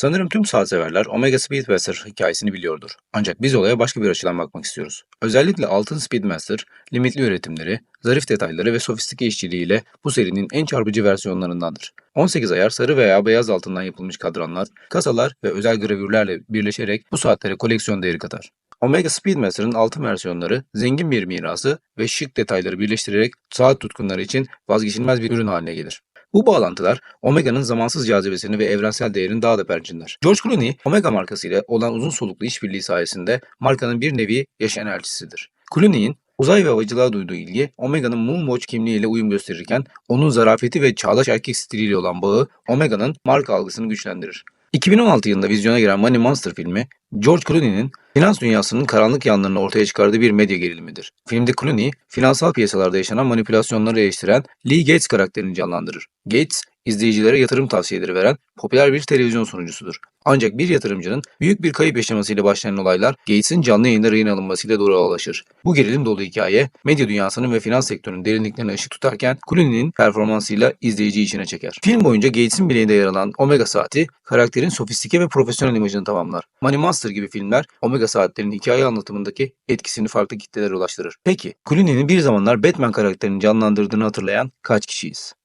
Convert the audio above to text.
Sanırım tüm saat severler Omega Speedmaster hikayesini biliyordur. Ancak biz olaya başka bir açıdan bakmak istiyoruz. Özellikle altın Speedmaster, limitli üretimleri, zarif detayları ve sofistike işçiliğiyle bu serinin en çarpıcı versiyonlarındandır. 18 ayar sarı veya beyaz altından yapılmış kadranlar, kasalar ve özel gravürlerle birleşerek bu saatlere koleksiyon değeri katar. Omega Speedmaster'ın altın versiyonları zengin bir mirası ve şık detayları birleştirerek saat tutkunları için vazgeçilmez bir ürün haline gelir. Bu bağlantılar Omega'nın zamansız cazibesini ve evrensel değerini daha da perçinler. George Clooney, Omega markasıyla olan uzun soluklu işbirliği sayesinde markanın bir nevi yaşayan elçisidir. Clooney'in uzay ve havacılığa duyduğu ilgi Omega'nın Moonwatch kimliğiyle uyum gösterirken onun zarafeti ve çağdaş erkek stiliyle olan bağı Omega'nın marka algısını güçlendirir. 2016 yılında vizyona giren Money Monster filmi, George Clooney'nin finans dünyasının karanlık yanlarını ortaya çıkardığı bir medya gerilimidir. Filmde Clooney, finansal piyasalarda yaşanan manipülasyonları eleştiren Lee Gates karakterini canlandırır. Gates, izleyicilere yatırım tavsiyeleri veren popüler bir televizyon sunucusudur. Ancak bir yatırımcının büyük bir kayıp yaşamasıyla başlayan olaylar Gates'in canlı yayında rehin alınmasıyla doğrulaşır. Bu gerilim dolu hikaye medya dünyasının ve finans sektörünün derinliklerine ışık tutarken Clooney'nin performansıyla izleyiciyi içine çeker. Film boyunca Gates'in bileğinde yer alan Omega saati karakterin sofistike ve profesyonel imajını tamamlar. Money Monster gibi filmler Omega saatlerin hikaye anlatımındaki etkisini farklı kitlelere ulaştırır. Peki Clooney'nin bir zamanlar Batman karakterini canlandırdığını hatırlayan kaç kişiyiz?